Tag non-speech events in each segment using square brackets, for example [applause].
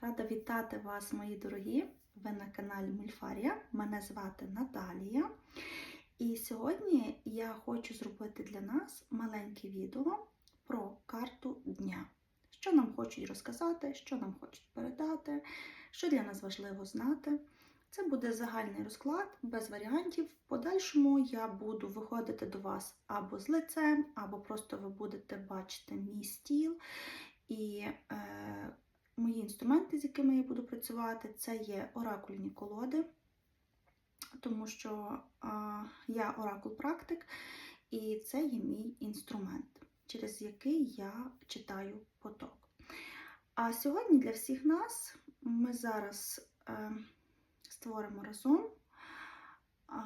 Рада вітати вас, мої дорогі! Ви на каналі Мульфарія. Мене звати Наталія. І сьогодні я хочу зробити для нас маленьке відео про карту дня. Що нам хочуть розказати, що нам хочуть передати, що для нас важливо знати. Це буде загальний розклад без варіантів. В подальшому я буду виходити до вас або з лицем, або просто ви будете бачити мій стіл. І е, мої інструменти, з якими я буду працювати, це є оракульні колоди, тому що е, я оракул-практик, і це є мій інструмент, через який я читаю поток. А сьогодні для всіх нас ми зараз е, створимо разом а,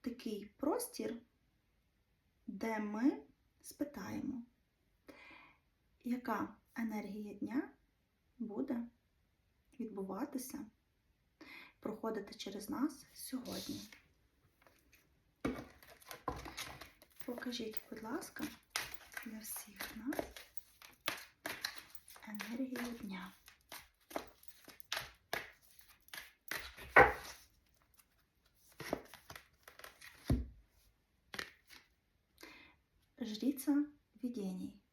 такий простір, де ми спитаємо, яка енергія дня буде відбуватися, проходити через нас сьогодні. Покажіть, будь ласка, для всіх нас енергію дня. Жриця видений.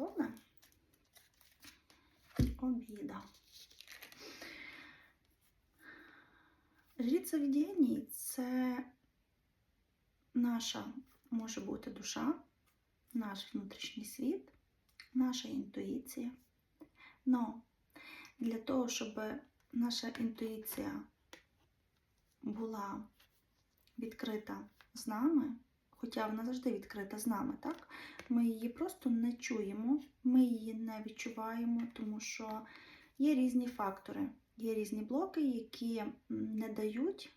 Колона. Обіда. Жриця видений – це наша, може бути душа, наш внутрішній світ, наша інтуїція. Но для того, щоб наша інтуїція була відкрита з нами, хоча вона завжди відкрита з нами, так? Ми її просто не чуємо, ми її не відчуваємо, тому що є різні фактори, є різні блоки, які не дають,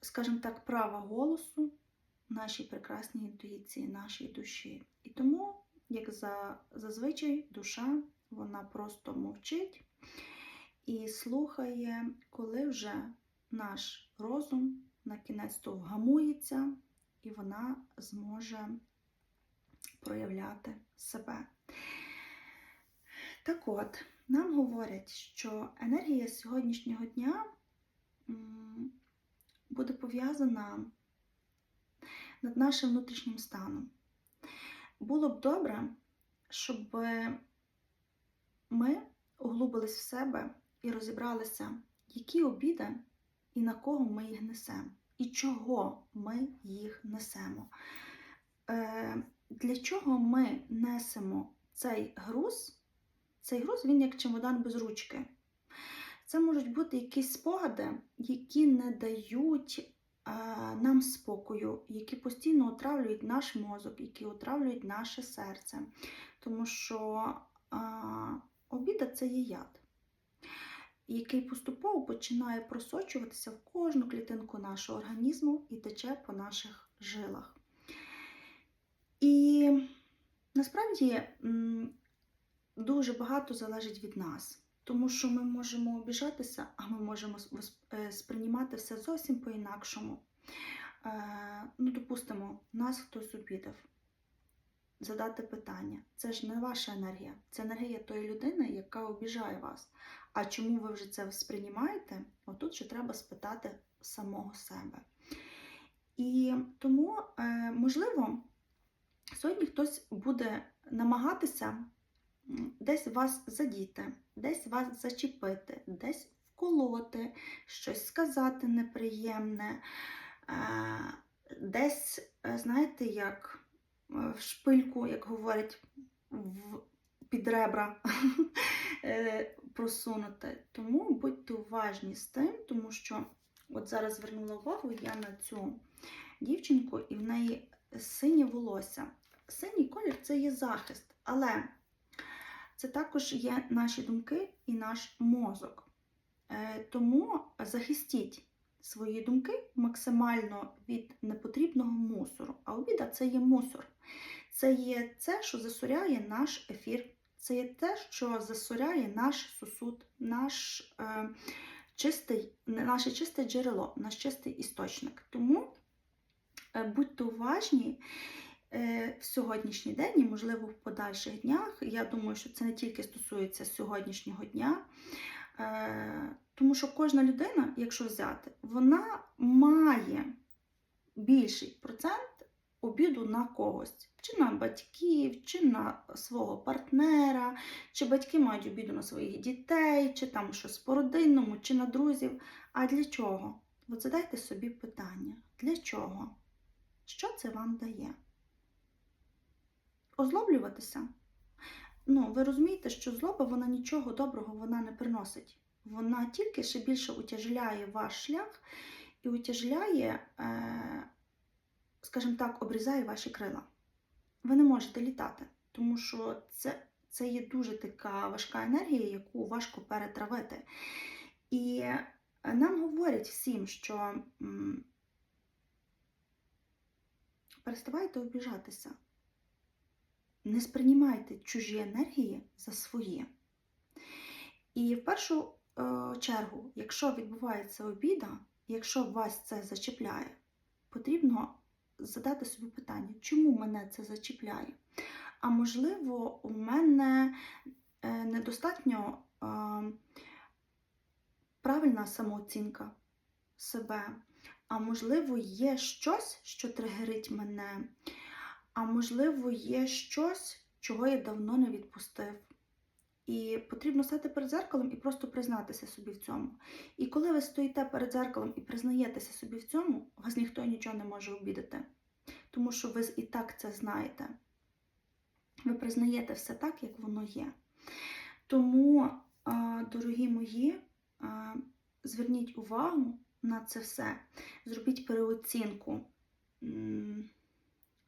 скажімо так, права голосу нашій прекрасній інтуїції, нашій душі. І тому, як за, зазвичай, душа вона просто мовчить і слухає, коли вже наш розум на кінець то вгамується, і вона зможе проявляти себе. Так от, нам говорять, що енергія сьогоднішнього дня буде пов'язана над нашим внутрішнім станом. Було б добре, щоб ми углубились в себе і розібралися, які обіди і на кого ми їх несемо, і чого ми їх несемо. Е, Для чого ми несемо цей груз? Цей груз він як чемодан без ручки. Це можуть бути якісь спогади, які не дають а, нам спокою, які постійно отравлюють наш мозок, які отравлюють наше серце. Тому що а, обіда це є яд, який поступово починає просочуватися в кожну клітинку нашого організму і тече по наших жилах. І насправді дуже багато залежить від нас, тому що ми можемо обіжатися, а ми можемо сприймати все зовсім по-інакшому. Ну, допустимо, нас хтось обідав. Задати питання. Це ж не ваша енергія, це енергія тої людини, яка обіжає вас. А чому ви вже це сприймаєте? Отут ще треба спитати самого себе. І тому, можливо, сьогодні хтось буде намагатися десь вас задіти, десь вас зачепити, десь вколоти, щось сказати неприємне, десь, знаєте, як в шпильку, як говорять, в під ребра [laughs] просунути. Тому будьте уважні з тим, тому що от зараз звернула увагу я на цю дівчинку, і в неї синє волосся. Синій колір це є захист, але це також є наші думки і наш мозок. Тому захистіть свої думки максимально від непотрібного мусору. А обіда це є мусор. Це є це, що засоряє наш ефір, це є те, що засоряє наш сосуд, наш, е, чистий, наше чисте джерело, наш чистий істочник. Тому е, будьте уважні е, в сьогоднішній день і, можливо, в подальших днях. Я думаю, що це не тільки стосується сьогоднішнього дня. Тому що кожна людина, якщо взяти, вона має більший процент обіду на когось, чи на батьків, чи на свого партнера, чи батьки мають обіду на своїх дітей, чи там щось по родинному, чи на друзів. А для чого? От задайте собі питання: для чого? Що це вам дає? Озлоблюватися? Ну, ви розумієте, що злоба вона нічого доброго вона не приносить. Вона тільки ще більше утяжеляє ваш шлях і утяжеляє, е, скажімо так, обрізає ваші крила. Ви не можете літати, тому що це, це є дуже така важка енергія, яку важко перетравити. І нам говорять всім, що переставайте обіжатися. Не сприймайте чужі енергії за свої. І в першу чергу, якщо відбувається обіда, якщо вас це зачіпляє, потрібно задати собі питання, чому мене це зачіпляє? А можливо, у мене е, недостатньо е, правильна самооцінка себе. А можливо, є щось, що тригерить мене. А можливо, є щось, чого я давно не відпустив. І потрібно стати перед зеркалом і просто признатися собі в цьому. І коли ви стоїте перед зеркалом і признаєтеся собі в цьому, вас ніхто нічого не може обідати. Тому що ви і так це знаєте. Ви признаєте все так, як воно є. Тому, дорогі мої, зверніть увагу на це все. Зробіть переоцінку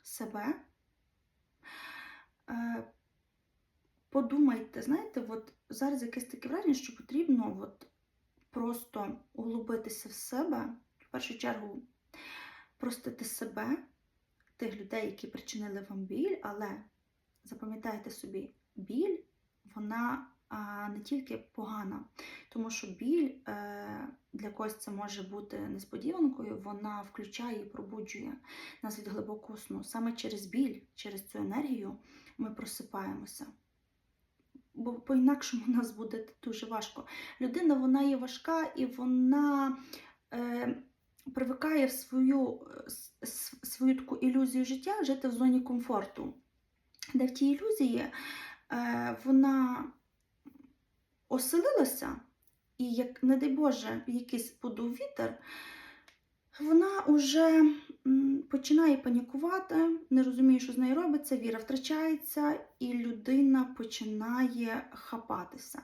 себе. Подумайте, знаєте, от зараз якесь таке враження, що потрібно от просто углубитися в себе, в першу чергу простити себе, тих людей, які причинили вам біль, але запам'ятайте собі, біль, вона не тільки погана, тому що біль е, для когось це може бути несподіванкою, вона включає і пробуджує нас від глибокого сну. Саме через біль, через цю енергію ми просипаємося. Бо по-інакшому [laughs] нас буде дуже важко. Людина вона є важка і вона е, привикає в свою, свою таку ілюзію життя жити в зоні комфорту, де в тій ілюзії е, вона оселилася, і, як, не дай Боже, якийсь подув вітер, вона вже починає панікувати, не розуміє, що з нею робиться, віра втрачається, і людина починає хапатися.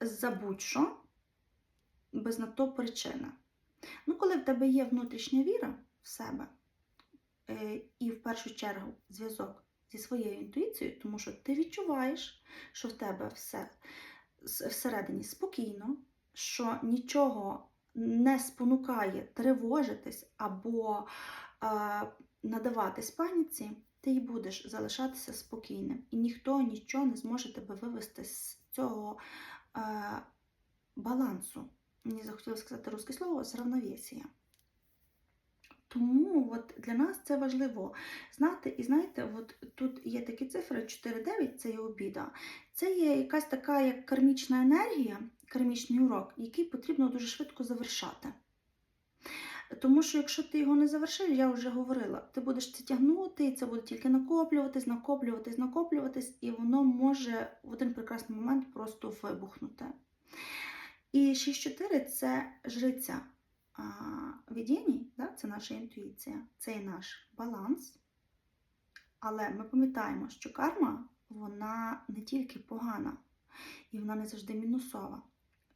За будь-що, без на то причини. Ну, коли в тебе є внутрішня віра в себе, е, і в першу чергу зв'язок зі своєю інтуїцією, тому що ти відчуваєш, що в тебе все всередині спокійно, що нічого не спонукає тривожитись або е, надаватись паніці, ти й будеш залишатися спокійним. І ніхто нічого не зможе тебе вивести з цього е, балансу. Мені захотілося сказати русське слово з равновесія. Тому от для нас це важливо знати. І знаєте, от тут є такі цифри 4-9, це є обіда. Це є якась така як кармічна енергія, кармічний урок, який потрібно дуже швидко завершати. Тому що якщо ти його не завершиш, я вже говорила, ти будеш це тягнути, і це буде тільки накоплюватись, накоплюватись, накоплюватись, і воно може в один прекрасний момент просто вибухнути. І 6-4 це жриця видіній, да, це наша інтуїція, це і наш баланс. Але ми пам'ятаємо, що карма вона не тільки погана, і вона не завжди мінусова.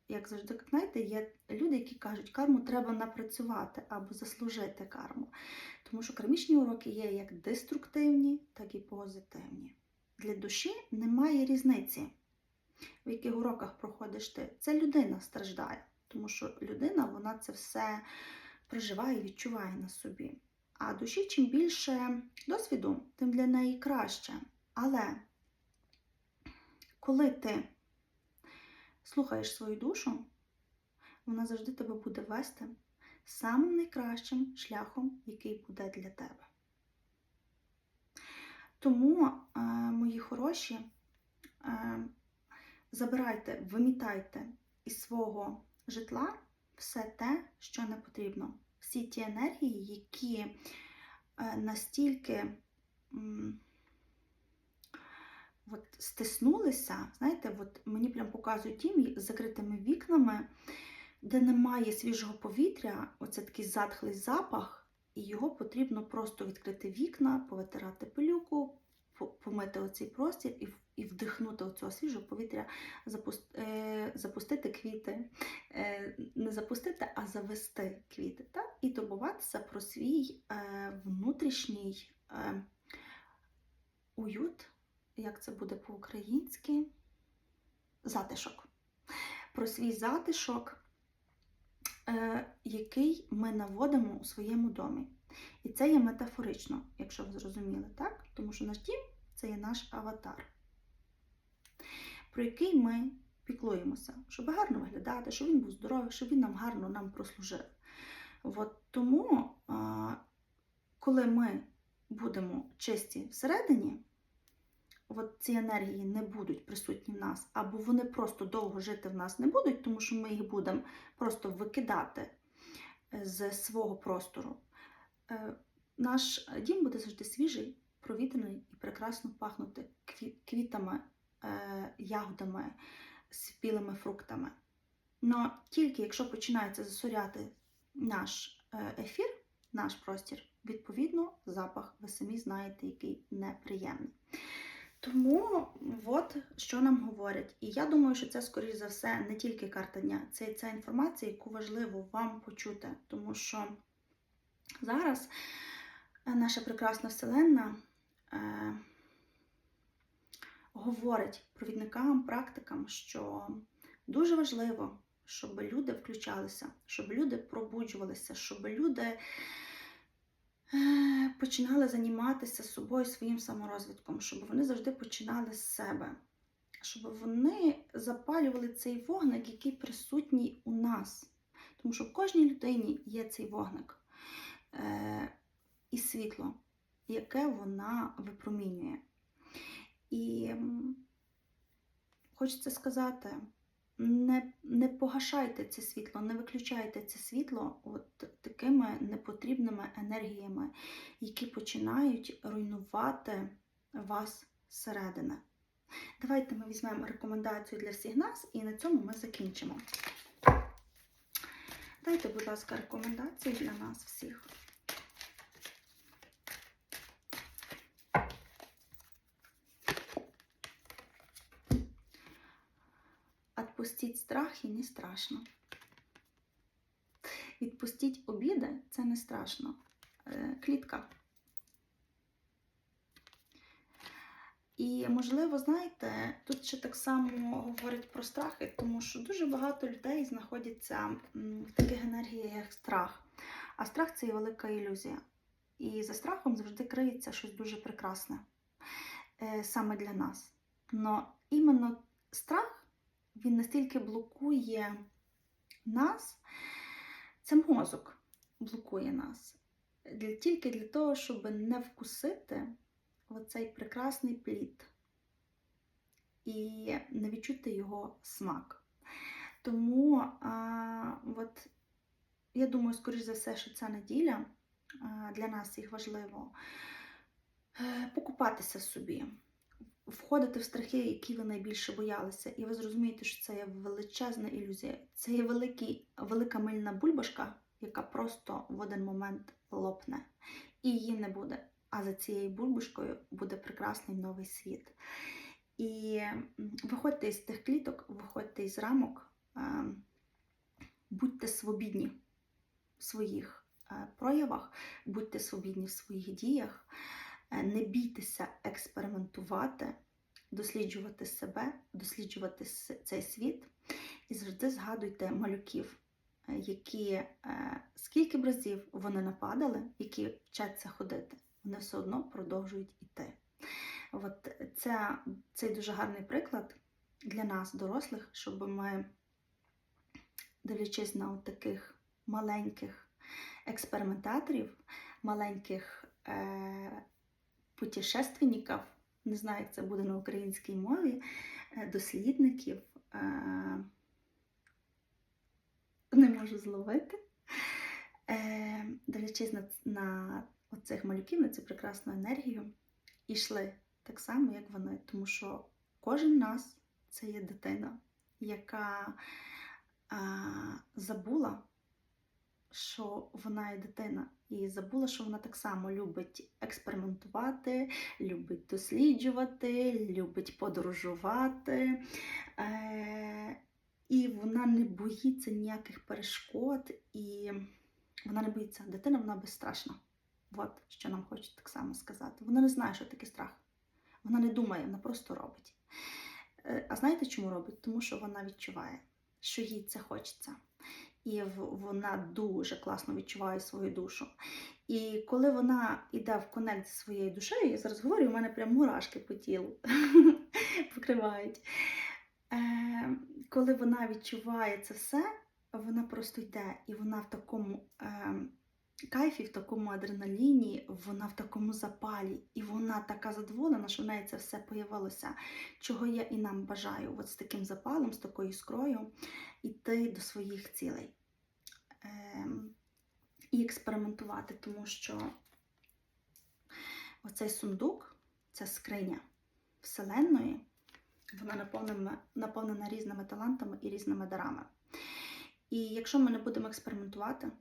Як завжди, знаєте, є люди, які кажуть, карму треба напрацювати або заслужити карму. Тому що кармічні уроки є як деструктивні, так і позитивні. Для душі немає різниці, в яких уроках проходиш ти. Це людина страждає, тому що людина вона це все проживає і відчуває на собі. А душі чим більше досвіду, тим для неї краще. Але коли ти слухаєш свою душу, вона завжди тебе буде вести самим найкращим шляхом, який буде для тебе. Тому, е, мої хороші, е, забирайте, вимітайте із свого житла все те, що не потрібно. Всі ті енергії, які е, настільки от, стиснулися, знаєте, от мені прям показують тім'ї з закритими вікнами, де немає свіжого повітря, оце такий затхлий запах, і його потрібно просто відкрити вікна, повитирати пилюку, помити оцей простір і, і вдихнути оцього свіжого повітря, е, запустити квіти, е, не запустити, а завести квіти. Так? І турбуватися про свій е, внутрішній уют, як це буде по-українськи, затишок. Про свій затишок, е, який ми наводимо у своєму домі. І це є метафорично, якщо ви зрозуміли, так? Тому що наш дім це є наш аватар, про який ми піклуємося, щоб гарно виглядати, щоб він був здоровий, щоб він нам гарно нам прослужив. От тому, коли ми будемо чисті всередині, от ці енергії не будуть присутні в нас, або вони просто довго жити в нас не будуть, тому що ми їх будемо просто викидати е, з свого простору. Е, Наш дім буде завжди свіжий, провітряний і прекрасно пахнути квітами, е, ягодами, спілими фруктами. Но тільки якщо починається засоряти наш ефір, наш простір, відповідно, запах, ви самі знаєте, який неприємний. Тому от що нам говорять. І я думаю, що це, скоріш за все, не тільки карта дня, це ця інформація, яку важливо вам почути. Тому що зараз е, наша прекрасна Вселенна е, говорить провідникам, практикам, що дуже важливо, щоб люди включалися, щоб люди пробуджувалися, щоб люди починали займатися собою своїм саморозвитком, щоб вони завжди починали з себе, щоб вони запалювали цей вогник, який присутній у нас. Тому що в кожній людині є цей вогник е, і світло, яке вона випромінює. І хочеться сказати, не, не погашайте це світло, не виключайте це світло от такими непотрібними енергіями, які починають руйнувати вас зсередини. Давайте ми візьмемо рекомендацію для всіх нас і на цьому ми закінчимо. Дайте, будь ласка, рекомендації для нас всіх. Отпустіть страх і не страшно. Відпустіть обіди це не страшно. Е, Клітка. І, можливо, знаєте, тут ще так само говорить про страхи, тому що дуже багато людей знаходяться в таких енергіях, як страх. А страх це є велика ілюзія. І за страхом завжди криється щось дуже прекрасне е, саме для нас. Но іменно страх він настільки блокує нас, це мозок блокує нас. Тільки для того, щоб не вкусити оцей прекрасний плід і не відчути його смак. Тому а, от, я думаю, скоріш за все, що ця неділя а, для нас їх важливо е, покупатися собі, входити в страхи, які ви найбільше боялися, і ви зрозумієте, що це є величезна ілюзія. Це є великий, велика мильна бульбашка, яка просто в один момент лопне, і її не буде. А за цією бульбашкою буде прекрасний новий світ. І виходьте із тих кліток, виходьте із рамок, е, будьте свобідні в своїх е, проявах, будьте свобідні в своїх діях, не бійтеся експериментувати, досліджувати себе, досліджувати цей світ і завжди згадуйте малюків, е, які е, скільки б разів вони нападали, які вчаться ходити, вони все одно продовжують іти. От це, цей дуже гарний приклад для нас, дорослих, щоб ми, дивлячись на таких маленьких експериментаторів, маленьких е, путешественників, не знаю, як це буде на українській мові, е, дослідників. е, Не можу зловити. Е, Дивлячись на, на оцих малюків, на цю прекрасну енергію, і йшли так само, як вони, тому що кожен нас це є дитина, яка а, забула, що вона є дитина, і забула, що вона так само любить експериментувати, любить досліджувати, любить подорожувати. Е, і вона не боїться ніяких перешкод, і вона не боїться. Дитина вона безстрашна. От що нам хочуть так само сказати. Вона не знає, що таке страх. Вона не думає, вона просто робить. Е, А знаєте, чому робить? Тому що вона відчуває, що їй це хочеться. І вона дуже класно відчуває свою душу. І коли вона йде в конект зі своєю душею, я зараз говорю, у мене прям мурашки по тілу [laughs] покривають. Е, коли вона відчуває це все, вона просто йде, і вона в такому е, кайфі, в такому адреналіні, вона в такому запалі, і вона така задоволена, що в неї це все появилося, чого я і нам бажаю, от з таким запалом, з такою іскрою, йти до своїх цілей. Е, і експериментувати, тому що оцей сундук, ця скриня Вселенної, вона наповнена, наповнена різними талантами і різними дарами. І якщо ми не будемо експериментувати,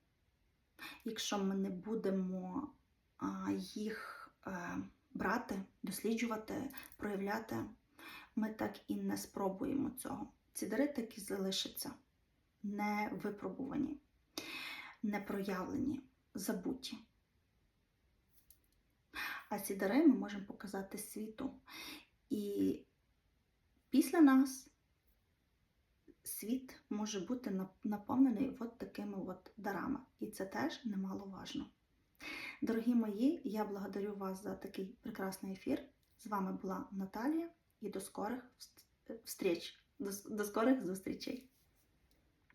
якщо ми не будемо їх е, брати, досліджувати, проявляти, ми так і не спробуємо цього. Ці дари так і залишаться не випробувані, не проявлені, забуті. А ці дари ми можемо показати світу. І після нас світ може бути наповнений от такими от дарами. І це теж немаловажно. Дорогі мої, я благодарю вас за такий прекрасний ефір. З вами була Наталія і до скорих вст- встреч, до, до скорих зустрічей.